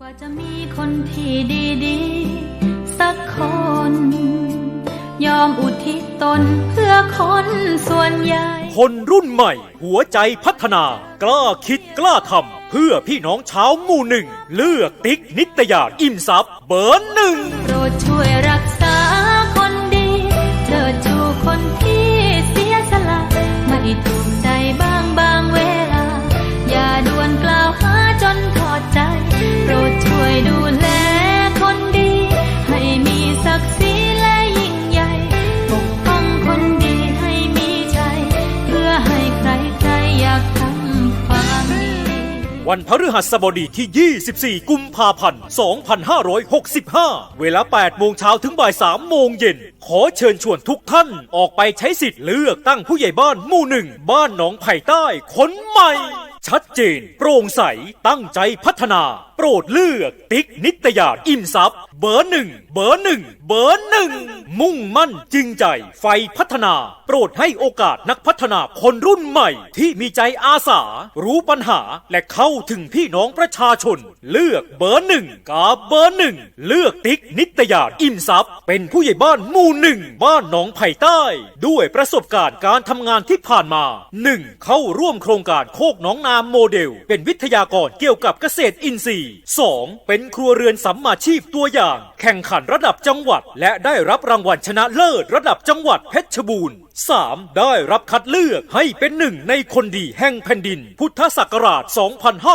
กว่าจะมีคนที่ดีๆ สักคน ยอมอุทิศตนเพื่อคนส่วนใหญ่ คนรุ่นใหม่ หัวใจพัฒนา กล้าคิดกล้าทำเพื่อพี่น้องชาวหมู่หนึ่ง เลือกติ๊กนิตยาอิ่มทรัพย์เบอร์หนึ่ง โปรดช่วยรักษา วันพฤหัสบดีที่ 24 กุมภาพันธ์ 2565 เวลา 8 โมงเช้าถึงบ่าย 3 โมงเย็น ขอเชิญชวนทุกท่านออกไปใช้สิทธิ์เลือกตั้งผู้ใหญ่บ้านหมู่หนึ่ง บ้านหนองไผ่ใต้ คนใหม่ ชัดเจน โปร่งใส ตั้งใจพัฒนา โปรดเลือกติ๊กนิตยาอิ่มทรัพย์เบอร์หนึ่งเบอร์หนึ่งเบอร์หนึ่งมุ่งมั่นจริงใจ ไฟพัฒนา โปรดให้โอกาสนักพัฒนาคนรุ่นใหม่ ที่มีใจอาสา รู้ปัญหาและเข้าถึงพี่น้องประชาชน เลือกเบอร์หนึ่งกาเบอร์หนึ่งเลือกติ๊กนิตยาอิ่มทรัพย์เป็นผู้ใหญ่บ้านหมู่หนึ่งบ้านหนองไผ่ใต้ ด้วยประสบการณ์การทำงานที่ผ่านมา 1. เข้าร่วมโครงการโคกหน้องนาโมเดล เป็นวิทยากรเกี่ยวกับเกษตรอินทรีย์ 2. เป็นครัวเรือนสัมมาชีพตัวอย่าง แข่งขันระดับจังหวัด และได้รับรางวัลชนะเลิศระดับจังหวัดเพชรบูรณ์ 3. ได้รับคัดเลือกให้เป็นหนึ่งในคนดีแห่งแผ่นดิน พุทธศักราช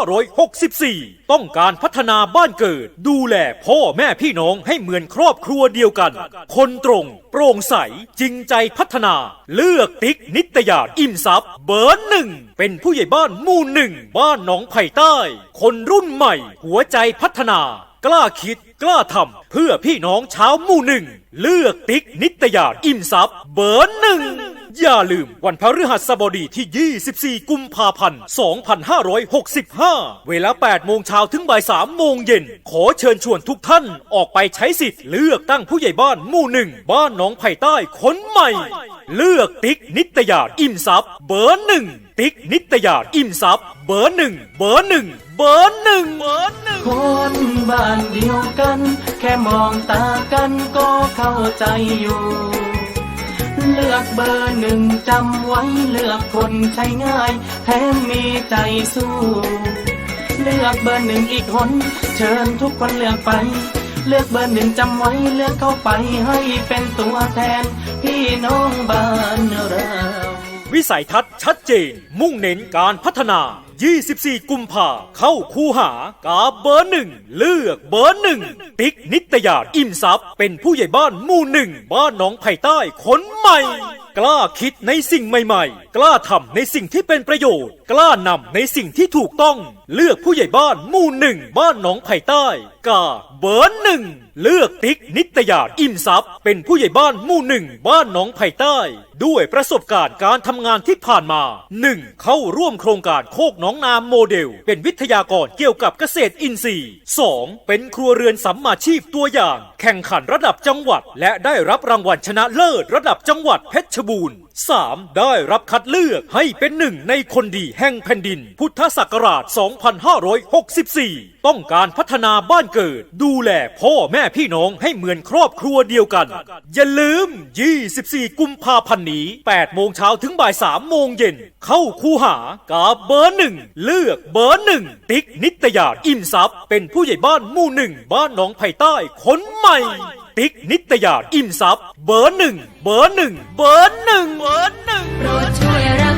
2564 ต้องการพัฒนาบ้านเกิด ดูแลพ่อแม่พี่น้องให้เหมือนครอบครัวเดียวกัน คนตรง โปร่งใส จริงใจพัฒนา เลือกติ๊กนิตยาอิ่มทรัพย์เบอร์หนึ่ง เป็นผู้ใหญ่บ้านหมู่หนึ่ง บ้านหนองไผ่ใต้ คนรุ่นใหม่หัวใจพัฒนา กล้าคิด กล้าทำเพื่อพี่น้องชาวหมู่หนึ่ง เลือกติ๊กนิตยาอิ่มทรัพย์เบอร์หนึ่ง อย่าลืมวันพฤหัสบดีที่ 24 กุมภาพันธ์ 2565 เวลา 8 โมงเช้าถึงบ่าย 3 โมงเย็น ขอเชิญชวนทุกท่านออกไปใช้สิทธิ์เลือกตั้งผู้ใหญ่บ้านหมู่หนึ่ง บ้านหนองไผ่ใต้คนใหม่ เลือกติ๊กนิตยาอิ่มทรัพย์เบอร์หนึ่งติ๊กนิตยาอิ่มทรัพย์เบอร์หนึ่งเบอร์หนึ่งเบอร์หนึ่งเบอร์หนึ่งคนบ้านเดียวกัน แค่มองตากันก็เข้าใจอยู่ เลือกเบอร์หนึ่งจำไว้เลือกคนใช้ง่าย แถมมีใจสู้ เลือกเบอร์หนึ่งอีกคน เชิญทุกคนเลือกไป เลือกเบอร์หนึ่งจำไว้เลือกเข้าไปให้เป็นตัวแทน พี่น้องบ้านเราวิสัยทัศน์ชัดเจน มุ่งเน้นการพัฒนา 24 กุมภาเข้าคูหากาเบอร์หนึ่งเลือกเบอร์หนึ่งติ๊กนิตยาอิ่มทรัพย์เป็นผู้ใหญ่บ้านหมู่หนึ่งบ้านหนองไผ่ใต้คนใหม่ กล้าคิดในสิ่งใหม่ๆ กล้าทำในสิ่งที่เป็นประโยชน์ กล้านำในสิ่งที่ถูกต้อง เลือกผู้ใหญ่บ้านหมู่หนึ่งบ้านหนองไผ่ใต้ กาเบอร์หนึ่งเลือกติ๊กนิตยาอิ่มทรัพย์ เป็นผู้ใหญ่บ้านหมู่หนึ่งบ้านหนองไผ่ใต้ ด้วยประสบการณ์การทำงานที่ผ่านมา 1. เข้าร่วมโครงการโคกหน้องนาโมเดล เป็นวิทยากรเกี่ยวกับเกษตรอินทรีย์ 2. เป็นครัวเรือนสัมมาชีพตัวอย่าง แข่งขันระดับจังหวัด และได้รับรางวัลชนะเลิศระดับจังหวัดเพชรบูรณ์ 3. ได้รับคัดเลือกให้เป็นหนึ่งในคนดีแห่งแผ่นดิน พุทธศักราช 2564 ต้องการพัฒนาบ้านเกิด ดูแลพ่อแม่พี่น้องให้เหมือนครอบครัวเดียวกัน อย่าลืม 24 กุมภาพันธ์นี้ 8 โมงเช้าถึงบ่าย 3 โมงเย็น เข้าคูหากาเบอร์หนึ่งเลือกเบอร์หนึ่งติ๊กนิตยาอิ่มทรัพย์เป็นผู้ใหญ่บ้านหมู่หนึ่งบ้านหนองไผ่ใต้คนใหม่ ติ๊กนิตยาอิ่มซับเบอร์หนึ่งเบอร์หนึ่งเบอร์หนึ่งเบอร์หนึ่งโปรดช่วยเรา